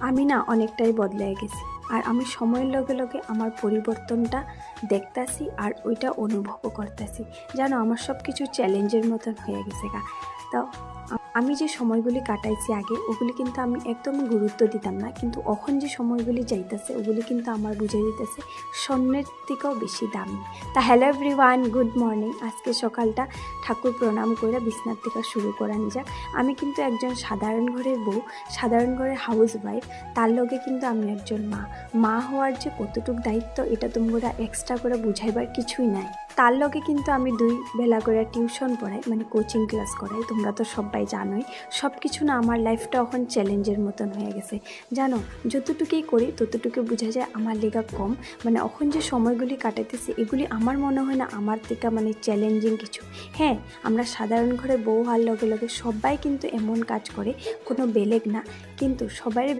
আমি না অনেকটাই বদলে গেছি আর আমি সময়ের লগে লগে আমার পরিবর্তনটা দেখতাছি আর ওইটা অনুভবও করতেছি। যেন আমার সব কিছু চ্যালেঞ্জের মতন হয়ে গেছে গা। তো আমি যে সময়গুলি কাটাইছি আগে, ওগুলি কিন্তু আমি একদম গুরুত্ব দিতাম না। কিন্তু এখন যে সময়গুলি যাইতেছে, ওগুলি কিন্তু আমার বুঝে দিতেছে স্বর্ণের থেকেও বেশি দামি। তা হ্যালো এভরিওয়ান গুড মর্নিং আজকে সকালটা ঠাকুর প্রণাম করে বিছনার থেকে শুরু করা করান যাক। আমি কিন্তু একজন সাধারণ ঘরের বউ, সাধারণ ঘরের হাউস ওয়াইফ তার লগে কিন্তু আমি একজন মা। মা হওয়ার যে কতটুক দায়িত্ব, এটা তোমরা এক্সট্রা করে বুঝাইবার কিছুই নাই। তার লগে কিন্তু আমি দুই বেলা করে টিউশন পড়াই মানে কোচিং ক্লাস করাই, তোমরা তো সবাই জানোই। সব কিছু না আমার লাইফটা এখন চ্যালেঞ্জের মতন হয়ে গেছে। জানো, যতটুকুই করি, ততটুকু বোঝা যায় আমার লেগা কম। মানে এখন যে সময়গুলি কাটাইতেছে, এগুলি আমার মনে হয় না আমার থেকে মানে চ্যালেঞ্জিং কিছু। হ্যাঁ আমরা সাধারণ ঘরে বউ হওয়ার লগে লগে সবাই কিন্তু এমন কাজ করে, কোনো বেলেগ না। কিন্তু সবাই